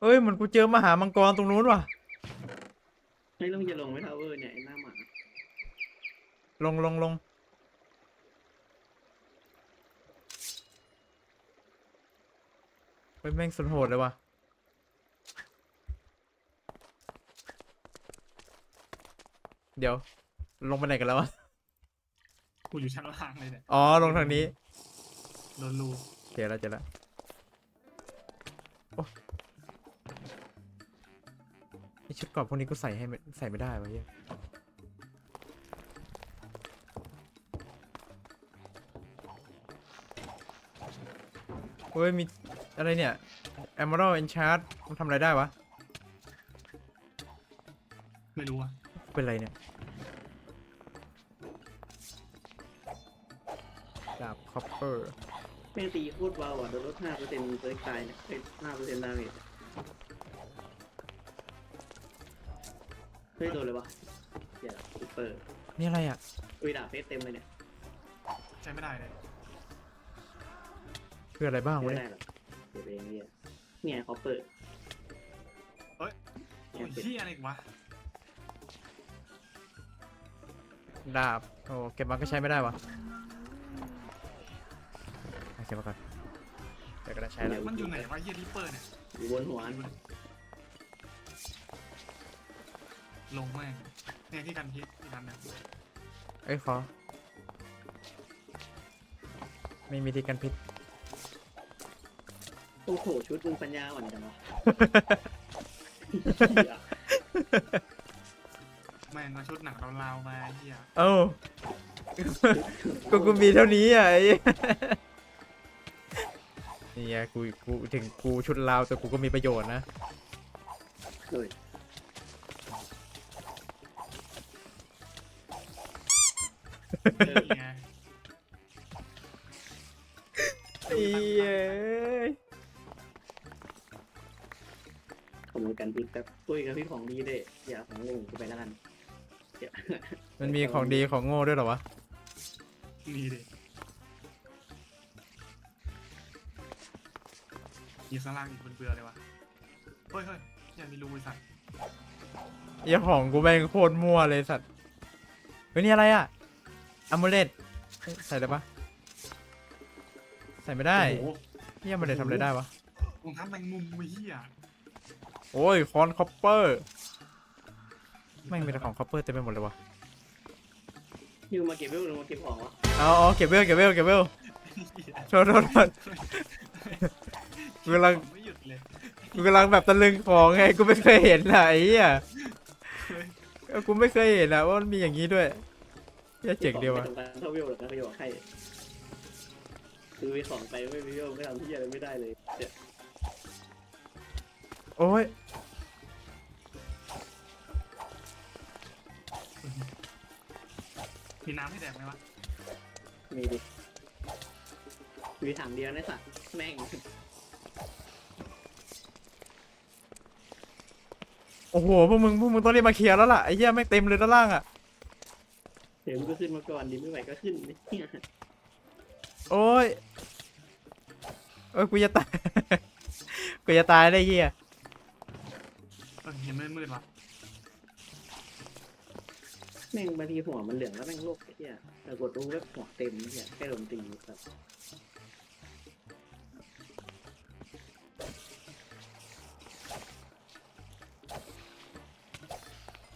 เอ้ยเหมือนกูเจอมหามังกรตรงนู้นว่ะเฮ้ยแล้วมึงจะลงไหมทาวเวอร์เนี่ยไอ้หน้าหมาลงลงลงเฮ้ยแม่งสุดโหดเลยว่ะ เดี๋ยว ลงไปไหนกันแล้ววะ กูอยู่ชั้นล่างเลยเนี่ยอ๋อลงทางนี้ โดนรูเจอแล้วเจอแล้ว ชุดเกรอบพวกนี้กูใส่ให้ไม่ใส่ไม่ได้วะเฮียเฮ้ยมีอะไรเนี่ย Emerald Enchant มันทำอะไรได้วะ ไม่รู้อะเป็นไรเนี่ยดาบคอปเปอร์แม่งตีโคตรเบาอะโดนลดห้าเปอร์เซ็นต์เซิร์ฟตายเนี่ยห้าเปอร์เซ็นต์ดาเมจ เฮ้ยโดนเลยวะเดี๋ยวซุปเปอร์นี่อะไรอะ อุ้ยดาบเฟสเต็มเลยเนี่ยใช้ไม่ได้เลยคืออะไรบ้างไม่วะได้เนี่ยหรอกเดี๋ยวเองเนี่ยเนี่ยเขาเปิดโอ้ยที่อะไรอีกวะดาบโอ้เก็บมาก็ใช้ไม่ได้วะเอาเก็บมาก่อนแต่ก็ได้ใช้แล้วมันอยู่ไหนวะเฮียริปเปอร์เนี่ยอยู่บนหัว ลงแม่งเนี่ยที่กันพิษที่กันเนี่ยเอ้ยขอ ไม่มีที่กันพิษ โอ้โหชุดมึงปัญญาอ่อนจังวะ แม่งมาชุดหนังลาวๆมาเฮียเอ้ากูกูมีเท่านี้อะไอ้นี่ไงกูกูถึงกูชุดลาวแต่กูก็มีประโยชน์นะ เฮ้ย เอ้ยขโมยกันพิษแบบปุ้ยกันพิษของดีเลยอย่าของงงกูไปแล้วกันเดี๋ยวมันมีของดีของโง่ด้วยเหรอวะ มีดิยีสล่างอีกเบื่อๆเลยวะเฮ้ยเฮ้ยอย่ามีรูไอ้สัตว์ไอ้ของกูแม่งโคตรมั่วเลยสัตว์เฮ้ยนี่อะไรอะ อัมเมเลตใส่ได้ปะใส่ไม่ได้โอ้โหนี่อัมเมเลตทำอะไรได้วะ รองเท้าแมงมุมไอ้เฮียโอ้ยคอนคอปเปอร์แม่งมีแต่ของคอปเปอร์เต็มไปหมดเลยวะยูมาเก็บเวลหรือมาเก็บของวะเอาเอาเก็บเวลเก็บเวลเก็บเวลโทษโทษโทษกูกำลังไม่หยุดเลยกูกำลังแบบตะลึงของไงกูไม่เคยเห็นอะไอ้เหี้ยเฮ้ยเออกูไม่เคยเห็นอะว่ามันมีอย่างนี้ด้วยเหี้ยเจ๋งดีว่ะไม่ต้องการเท่าเวลหรอกนะประโยชน์ให้คือมีของไปไม่มีเวลไม่ทำที่อะไรไม่ได้เลยเดี๋ยวโอ้ย มีน้ำให้แดกไหมวะมีดิมีถังเดียวนะสัตว์แม่งโอ้โหพวกมึงพวกมึงต้องรีบมาเคลียร์แล้วล่ะไอ้เหี้ยแม่งเต็มเลยด้านล่างอะ เดี๋ยวมันก็ขึ้นมาก่อนดิไม่ไหวก็ขึ้นเนี่ยโอ้ยโอ้ยกูจะตาย กูจะตายได้เหี้ยเออเห็นมืดๆวะแม่งบางทีหัวมันเหลืองแล้วแม่งโลกไอ้เหี้ยแต่กดรู้แบบหัวเต็มไอ้เนี่ยแค่โดนตีแบบ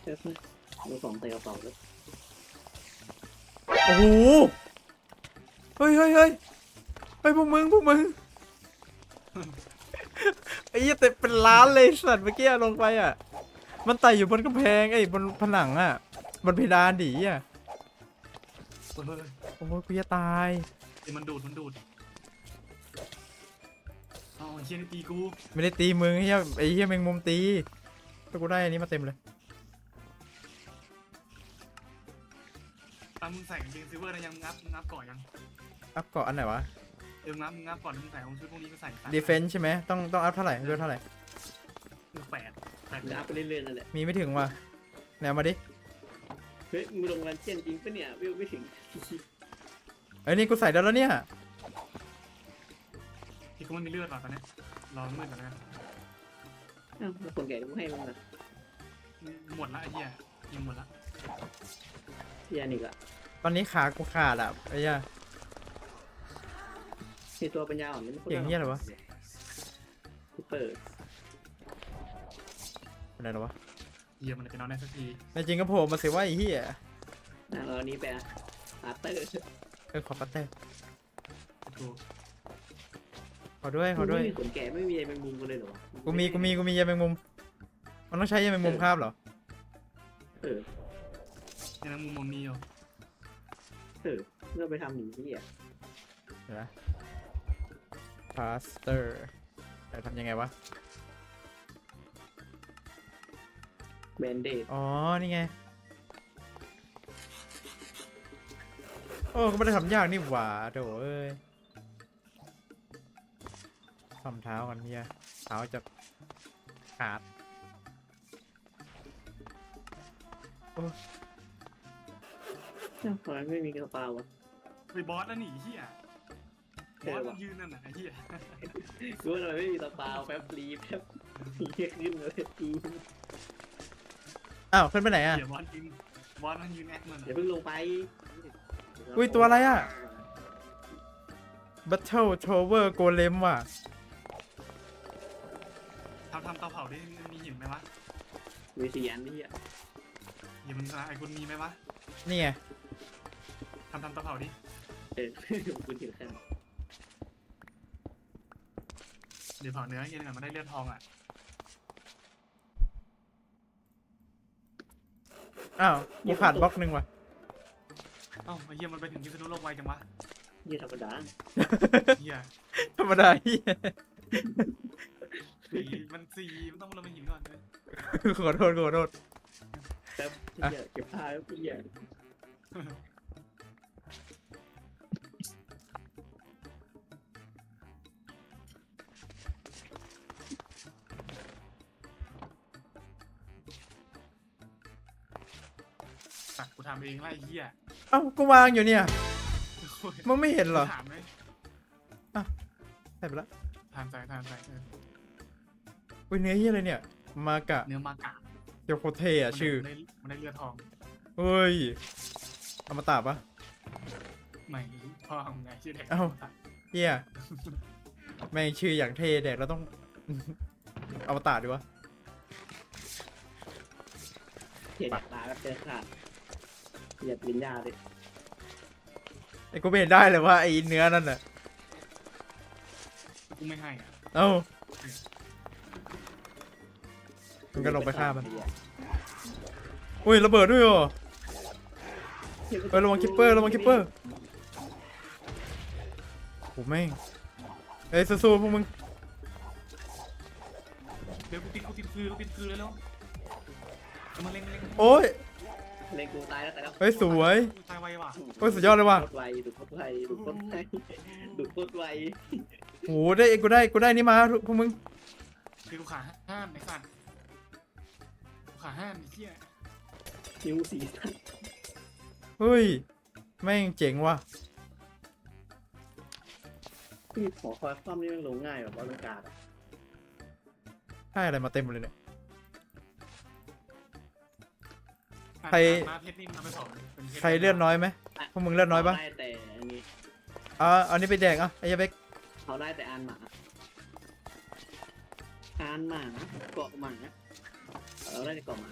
เจ้ามีของใส่กระเป๋าแล้ว โอ้โห เฮ้ยเฮ้ยเฮ้ยเฮ้ยพวกมึงพวกมึงไอ้เหี้ยเต็มเป็นล้านเลยสัตว์เมื่อกี้ลงไปอะ มันไต่อยู่บนกำแพงไอ้บนผนังอะ บนเพดานดีอะ เฮ้ยโอ้ยกูจะตาย เดี๋ยวมันดูดมันดูดอ๋อเฮียนี่ตีกู ไม่ได้ตีมึงไอ้เหี้ยไอ้เหี้ยแมงมุมตีแต่กูได้อันนี้มาเต็มเลย มมึงใส่กางเกงซิลเวอร์นะยังงับงับก่อนยังอัพเกาะอันไหนวะเดี๋ยวงับงับก่อนมึงใส่ของชุดพวกนี้ก็ใส่ดีเฟนส์ใช่ไหมต้องต้องอัพเท่าไหร่เลือดเท่าไหร่ คือแปดแปดจะอัพไปเรื่อยๆนั่นแหละ มีไม่ถึงว่ะแนวมาดิเฮ้ยมึงลงรันเชียนจริงปะเนี่ยวิวไม่ถึงเอ้ยนี่กูใส่ได้แล้วเนี่ยที่กูไม่มีเลือดหรอกตอนเนี้ยรอมืดก่อนนะอ้าวแล้วคนแก่กูให้มึงนะหมดละไอ้เหี้ยยิงหมดละเฮียนี่ละ ตอนนี้ขากูขาดอะไอ้เหี้ย มีตัวปัญญาอ่อนนี่มันเสียงเหี้ยอะไรวะ กูเปิดเป็นไรหรอวะเหี้ยมันจะนอนได้สักทีในจริงก็โผล่มาสิว่าไอ้เหี้ยนะเราอันนี้ไปอะอาร์เตอร์เออขอปัตเตอร์กูขอด้วยขอด้วย ไม่มีขนแก่ไม่มีอะไรเป็นมุมกันเลยเหรอวะกูมีกูมีกูมียาแมงมุม มันต้องใช้ยาแมงมุมคาบเหรอ เออยังมุมมองมีอยู่ เออเมื่อไปทำหนีที่อะเดี๋ยวนะพาสเตอร์แต่ทำยังไงวะ แบนเดดอ๋อ นี่ไง โอ้ก็ไม่ได้ทำยากนี่หว่าโถเอ้ยทำเท้ากันเฮียเท้าจะขาด ทำไมไม่มีกระเป๋าวะ ไปบอสแล้วหนีเหี้ยบอสมันยืนนั่นน่ะไอ้เหี้ยกูว่าทำไมไม่มีกระเป๋าแป๊บรีแป๊บเฮียขึ้นเลยกูอ้าวขึ้นไปไหนอะ เดี๋ยวบอสยืนบอสมันยืนแอคมันอย่าเพิ่งลงไปอุ้ยตัวอะไรอะ Battle Tower Golem ว่ะทำทำเตาเผาได้มีหินไหมวะมีสี่อันนี่อะเดี๋ยวมึงไอ้คุณมีไหมวะ นี่ไง ทำทำเตาเผาดิเออคุณถือแค่เดี๋ยวเผาเนื้อเย็นก่อนมันได้เลือดทองอะอ้าวกูขาดบล็อกหนึ่งว่ะเอ้าไอ้เหี้ยมันไปถึงพิษณุโลกไวจังวะยี่ธรรมดาเหี้ยธรรมดาเฮียสี่มันสี่มันต้องลงไปหินก่อนเลยขอโทษขอโทษแป๊บเฮียเก็บผ้าแล้วเฮีย ทำเองไล่เหี้ยเอ้ากูวางอยู่เนี่ยโอ้ยมึงไม่เห็นเหรอถามไหมใส่ไปละทานใส่ทานใส่เอออุ้ยเนื้อเฮียอะไรเนี่ย มากะเนื้อมากะเกียวโคเทอะชื่อมันได้มันได้เลือดทองเฮ้ยเอามาตาปะไม่พ่อทำไงชื่อเด็กเอ้าเฮียแม่งชื่ออย่างเท่แดกแล้วต้องเอามาตาดีวะเฮียอยากตายก็เจอขาด อยากกินยาดิไอ้กูไม่เห็นได้เลยว่าไอ้เนื้อนั่นน่ะกูไม่ให้อะเอ้ามันก็ลงไปฆ่ามัน อุ้ยระเบิดด้วยเหรอเฮ้ยระวังคิปเปอร์ระวังคิปเปอร์โหแม่งเอ้ยสู้ๆพวกมึงเดี๋ยวกูติดกูติดคือกูติดคือเลยแล้วเอามาเล็งเล็งโอ้ย เล็งกูตายแล้วตายแล้วเฮ้ยสวยตายไวว่ะโอ้ยสุดยอดเลยว่ะโคตรไวดูดโคตรไวดูดโคตรไวดูดโคตรไวโหได้กูได้กูได้นี่มาพวกมึงคือกูขาห้ามไอ้สัตว์กูขาห้ามไอ้เหี้ยนิ้วสีสันเฮ้ยแม่งเจ๋งว่ะที่หอคอยคว่ำนี่มันลงง่ายแบบบอลลูนการ์ดอะได้อะไรมาเต็มเลยเนี่ย ใคร มาเพชรนี่มันเอาไปสองเป็นพชใครเลือดน้อยไหมพวกมึงเลือดน้อยปะได้แต่อันนี้อ่าเอานี้ไปแดกอะไอ้ยาเบกเขาได้แต่อานหมาอานหมาเกาะหมาเราได้แต่เกาะหมา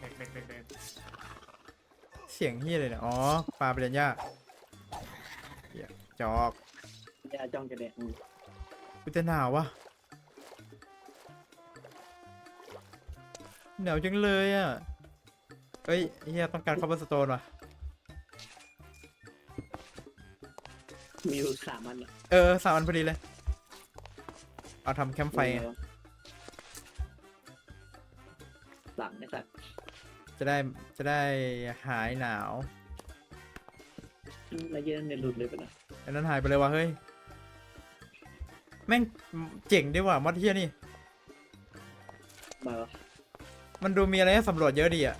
เด็กเด็กเด็กเด็กเสียงเฮียเลยเนี่ยอ๋อปลาเปลี่ยนยาเหี้ยจอกยาจ้องจะแดกมึงกูจะหนาววะหนาวจังเลยอะ เอ้ยเฮียต้องการคอปเปอร์สโตนว่ะ มีอยู่สามอันอะเออสามอันพอดีเลย เอาทำแคมป์ไฟไงหลังไอ้สัตว์จะได้จะได้หายหนาวแล้วเย็นเนี่ยหลุดเลยปะนะอันนั้นหายไปเลยว่ะเฮ้ย แม่งเจ๋งดีว่ะมอดเทียนี่ มาวะมันดูมีอะไรให้สำรวจเยอะดีอะ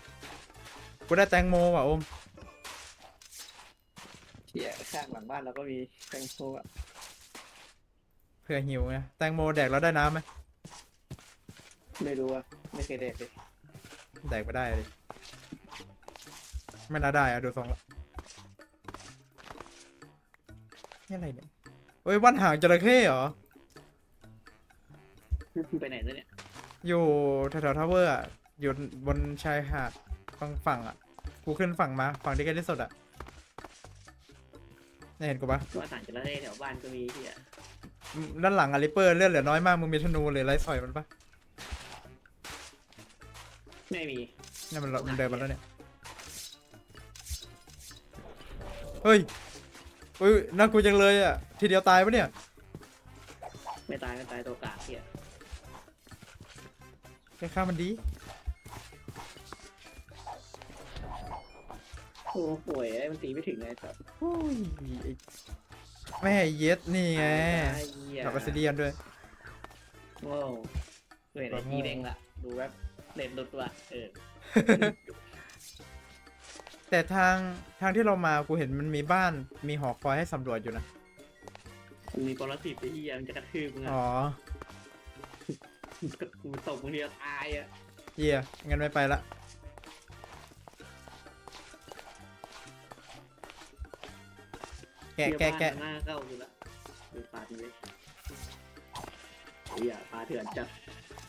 กูได้แตงโมว่ะโอมเที่ยข้างหลังบ้านเราก็มีแตงโมอะเผื่อหิวไงแตงโมแดกแล้วได้น้ำไหมไม่รู้อะไม่เคยแดกเลยแดกไม่ได้เลยไม่น่าได้อะดูทรงละนี่อะไรเนี่ยเฮ้ยวันหางจระเข้เหรอ ไปไหนแล้วเนี่ยอยู่แถวๆทาวเวอร์อะอยู่บนชายหาดฝั่งฝั่งอะ กูขึ้นฝั่งมา ฝั่งที่ใกล้ที่สุดอะเนี่ยเห็นกูปะว่าต่างจากประเทศแถวบ้านก็มีที่อะอืมด้านหลังอะริปเปอร์เลือดเหลือน้อยมากมึงมีธนูหรือไรสอยมันปะไม่มีเนี่ยมันมันเดินมาแล้วเนี่ย เฮ้ยเฮ้ยน่ากลัวจังเลยอะทีเดียวตายปะเนี่ย ไม่ตายก็ตายตัวกากที่อะแค่ฆ่ามันดี โอ้โหยมันตีไม่ถึงเลยสัตว์โอ้ยไอ้แม่เย็ดนี่ไงไอ้เหี้ยกับอสเดียนด้วย ว้าวเฮ้ยไอ้ทีเด้งละดูแวบเด็ดดุดว่ะเออ แต่ทางทางที่เรามากูเห็นมันมีบ้านมีหอคอยให้สำรวจอยู่นะมันมีปรสิตไอ้เหี้ยมันจะกระทืบมึงอะอ๋อมันตกมึงเดียวตายอะเยี่ยงั้นไม่ไปละ แกะแกะแกะเหี้ยบ้านหน้าเข้าอยู่ละดูปาดเลยเหี้ยปลาเถื่อนจัด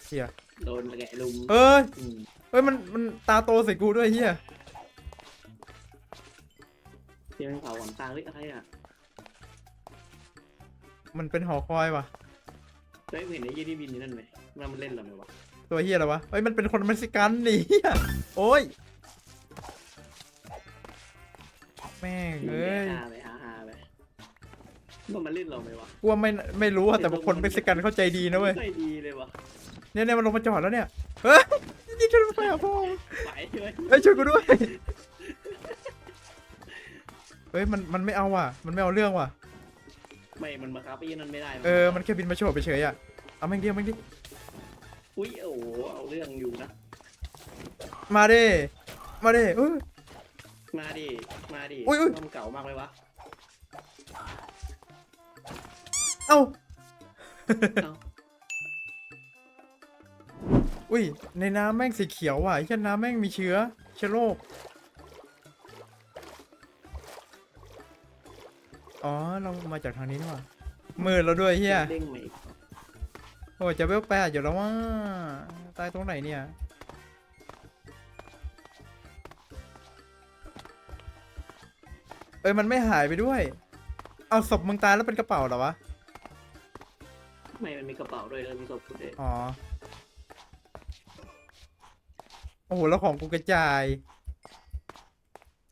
เฮียโดนแกะลุมเอ้ยอืมเอ้ยมันมันตาโตใส่กูด้วยเฮียเที่ยงเผาหวังตาเฮ้ยอะไรอะมันเป็นหอคอยว่ะเฮ้ยมึงเห็นไอ้ยี่ที่บินอยู่นั่นไหมว่ามันเล่นเหรอไหมวะตัวเฮียอะไรวะเอ้ยมันเป็นคนเม็กซิกันนี่เฮียโอ้ยแม่งมึงเอ้แกะย ว่ามันเล่นเหรอไหมวะกูว่าไม่ไม่รู้อะแต่ว่าคนเม็กซิกันเข้าใจดีนะเว้ย ไม่ดีเลยวะเนี่ยเนี่ยมันลงมาจอดแล้วเนี่ย เฮ้ยยิงฉันไปอะพ่อไหวใช่ไหมเฮ้ยช่วยกูด้วย เฮ้ยมันมันไม่เอาว่ะ มันไม่เอาเรื่องว่ะ ไม่ มันมาครับไอ้ยี่นั่นไม่ได้เออ มันแค่บินมาโฉบไปเฉยอะ เอาแม่งเดียวแม่งดิอุ้ยโอ้โหเอาเรื่องอยู่นะ มาดิมาดิเอ้ยมาดิมาดิอุ๊ยอุ๊ยมันเก่ามากเลยวะ เอ้า เอ้า อุ้ย ในน้ำแม่งสีเขียวว่ะไอ้เช่นน้ำแม่งมีเชื้อ เชื้อโรค อ๋อ เรามาจากทางนี้นี่หว่ามืดแล้วด้วยเฮียเด้งใหม่อีกโอ้ยจะเวลแปดอยู่แล้วว่า ตายตรงไหนเนี่ย เอ้ย มันไม่หายไปด้วย เอาศพมึงตายแล้วเป็นกระเป๋าเหรอวะ ไม่มันมีกระเป๋าด้วยแล้วมีศพด้วยอ๋อ โอ้โห แล้วของกูกระจาย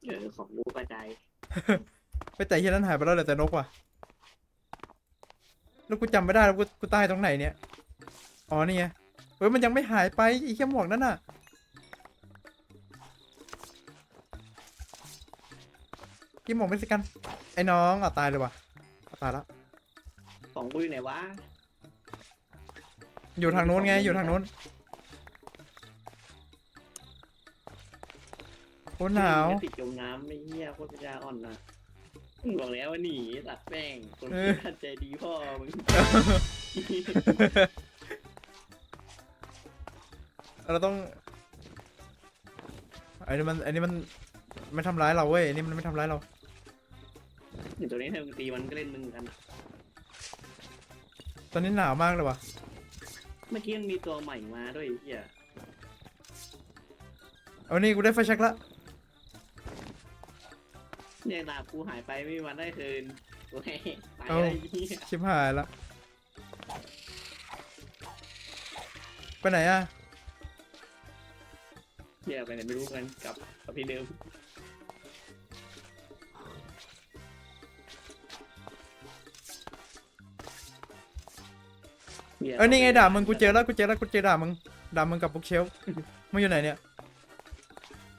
เออของกูกระจายไปแต่เฮียนั้นหายไปแล้วเหลือแต่นกว่ะ แล้วกูจำไม่ได้แล้วกูกูตายตรงไหนเนี่ย อ๋อนี่ไงเฮ้ยมันยังไม่หายไปอีกแค่หมวกนั่นน่ะกี่หมวกเม็กซิกัน ไอ้น้องอะตายเลยว่ะอะตายแล้ว ของกูอยู่ไหนวะ อยู่ทางนู้นไงอยู่ทางนู้นโคตรหนาวติดจมน้ำไม่เหี้ยโคตรปัญญาอ่อนนะบอกแล้วว่าหนีตัดแป้งคนเอที่อทัดใจดีพ่อมึงเราต้องไอ้นี่มันไอ้นี่มันไม่ทำร้ายเราเว้ยไอ้นี่มันไม่ทำร้ายเราอย่างตัวนี้เธอมึงตีมันก็เล่นมึงกันอะตอนนี้หนาวมากเลยว่ะ เมื่อกี้มันมีตัวใหม่มาด้วยไอ้เหี้ยเอานี่กูได้ไฟแช็กละเนี่ยดาบกูหายไปไม่มีวันได้คืนโอเคตายอะไรเหี้ยชิบหายละไปไหนอะเหี้ยไปไหนไม่รู้กันกลับกลับที่เดิม ออนี่ไงด่ามึงกูเจอแล้วกูเจอแล้วกูเจอด่ามึงด่ามึงกับบุ๊กเชลฟ์มึงอยู่ไหนเนี่ย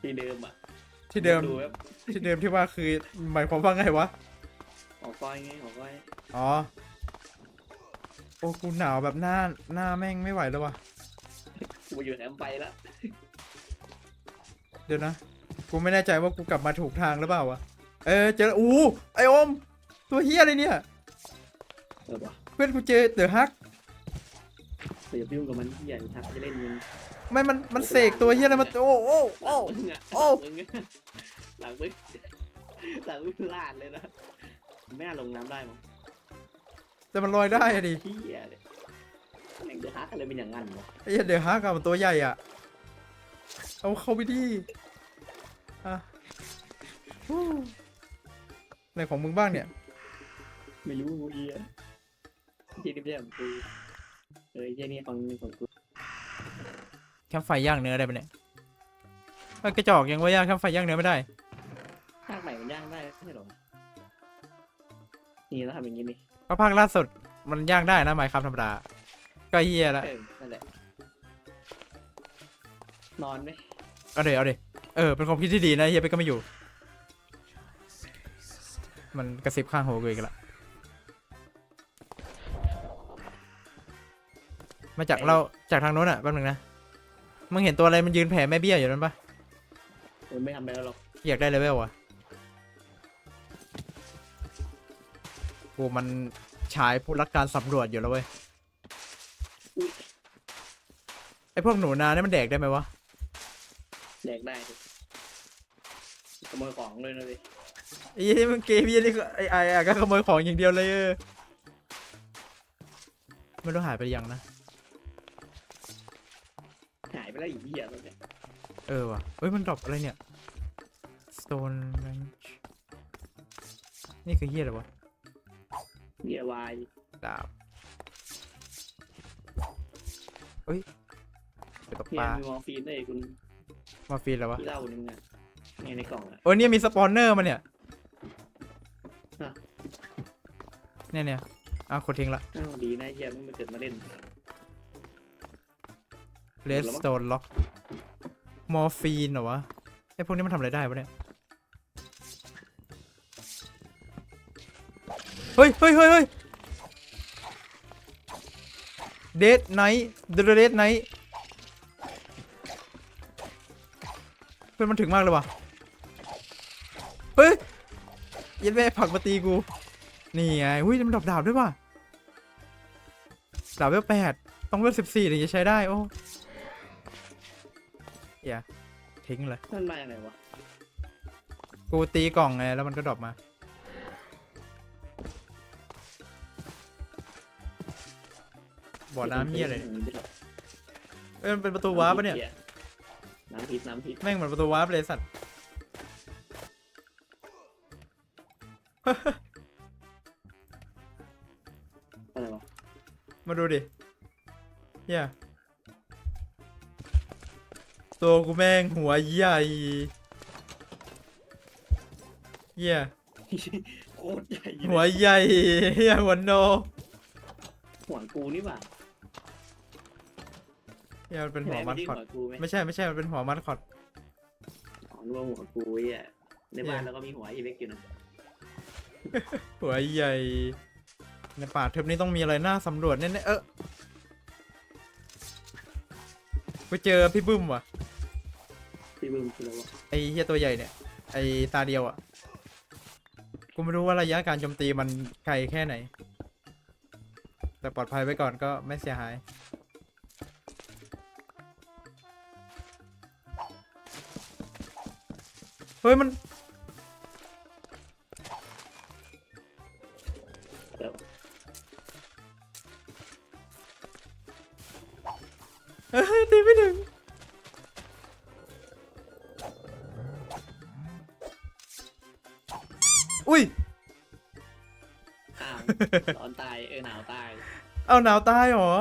ที่เดิมอะที่เดิมดูแบบที่เดิมที่ว่าคือหมายความว่าไงวะหอก้อยไงหอก้อยอ๋อโอ้กูหนาวแบบหน้าหน้าแม่งไม่ไหวแล้วว่ะกูอยู่แคมป์ไปแล้วเดี๋ยวนะกูไม่แน่ใจว่ากูกลับมาถูกทางหรือเปล่าวะเออเจอแล้วอู้ไอโอม ตัวเฮียอะไรเนี่ยเออปะเพื่อนกูเจอเดอะฮัก เดี๋ยวไปยุ่งกับมันที่ใหญ่ทักจะเล่นมึงไม่มันมันเสกตัวเฮียอะไรมาโอ้โอ้โอ้มึงอะโอ้มึงอะหลังมึงหลังมึงลาดเลยนะไม่น่าลงน้ำได้มั้งแต่มันลอยได้อะดิเฮียเลยแม่งเดือดฮักอะไรเป็นอย่างนั้นวะไอ้เหี้ยเดี๋ยวฮากับมันตัวใหญ่อะเอาเข้าไปดิอะฮู้ในของมึงบ้างเนี่ย ไม่รู้เฮียเฮียนี่ไม่ใช่ของกู เออเฮียนี่ของของกูแคมป์ไฟย่างเนื้อได้ปะเนี่ยเอ้ยกระจอกยังว่าย่างแคมป์ไฟย่างเนื้อไม่ได้ภาคใหม่มันย่างได้ไม่ใช่หรอนี่แล้วทำอย่างนี้นี่เพราะภาคล่าสุดมันย่างได้นะไมค์ครับธรรมดาก็เฮียละเออนั่นแหละนอนไหมเอาเดี๋ยวเอาเดี๋ยวเออเป็นความคิดที่ดีนะเฮียไปก็ไม่อยู่ มันกระซิบข้างหูกูอีกละ มาจากเราจากทางโน้นอะแป๊บนึงนะมึงเห็นตัวอะไรมันยืนแผ่แม่เบี้ยอยู่นั่นปะมันไม่ทำอะไรหรอกอยากได้เลเวลอะกูมันฉายผู้รักการสำรวจอยู่แล้วเว้ยอุ๊ยไอพวกหนูนาเนี่ยมันแดกได้ไหมวะแดกได้สิขโมยของเลยนะสิไอ้ยี่มันเกมยี่นี่ก็ไอไออะก็ขโมยของอย่างเดียวเลยเออไม่รู้หายไปหรือยังนะหาย ไปแล้วอีกเหี้ยแล้วเนี่ยเออว่ะเฮ้ยมันดรอปอะไรเนี่ย stone range นี่คือเฮียอะไรวะเบียร์วายดาบเฮ้ยไปตกเฮีปยลามีมอร์ฟีนด้วยคุณมาฟีนแล้ววะที่เหล้านึงอะเนี่ยในกล่องอะ โอ้ยเนี่ยมีสปอนเนอร์มาเนี่ยฮะ เนี่ยเนี่ยอ้าวกดทิ้งละอ้าวดีนะเฮียมึงมาเกิดมาเล่น เลสโตนล็อก มอร์ฟีนเหรอวะ ไอพวกนี้มันทำอะไรได้วะเนี่ย เฮ้ยเฮ้ยเฮ้ยเฮ้ยเดดไนท์เดอะเดดไนท์เพื่อนมันถึงมากเลยวะเฮ้ยยันแม่ผักมาตีกู นี่ไงหุ้ยมันดอกดาบด้วยว่ะดาบเวลแปดต้องเวลสิบสี่ถึงจะใช้ได้ โอ้ อย่าทิ้งเลย มันมาอย่างไรวะกูตีกล่องไงแล้วมันก็ดรอปมา บ่อน้ำเหี้ยอะไรเนี่ยเอ้ยมันเป็นประตูวาร์ปปะเนี่ย น้ำพิษน้ำพิษแม่งเหมือนประตูวาร์ปเลยสัตว์ อะไรวะมาดูดิเฮีย ตัวกูแม่งหัวใหญ่เฮียโคตรใหญ่เลยหัวใหญ่เฮียหัวโนหัวกูนี่หว่าเฮียมันเป็นหัวไหมันที่คอดหัวกูไหมไม่ใช่ไม่ใช่มันเป็นหัวมันคอด อ๋อนึกว่าหัวกูไอ้เหี้ยในบ้านแล้วก็มีหัวอีเว็กอยู่นะหัวใหญ่ ในป่าเทปนี้ต้องมีอะไรน่าสำรวจแน่ๆเออไปเจอพี่บึ้มว่ะพี่บึ้ มคืออะไรวะไอเฮียตัวใหญ่เนี่ย ไอตาเดียวอะ กูไม่รู้ว่าระยะการโจมตีมันไกลแค่ไหน แต่ปลอดภัยไว้ก่อนก็ไม่เสียหาย เฮ้ยมันเดี๋ยวเอ้ยตีไม่ถึง ร้อนตาย เออหนาวตาย เอาหนาวตายเหรอ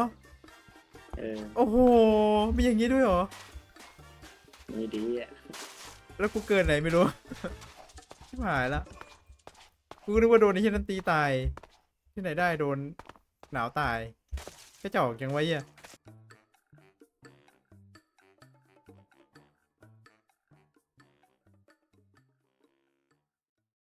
เออโอ้โห มีอย่างนี้ด้วยเหรอ ไม่ดีอะแล้วกูเกินไหนไม่รู้ ชิบหายละ กูนึกว่าโดนไอ้เช่นนั้นตีตาย ที่ไหนได้โดนหนาวตายกระจอกยังไว้อะ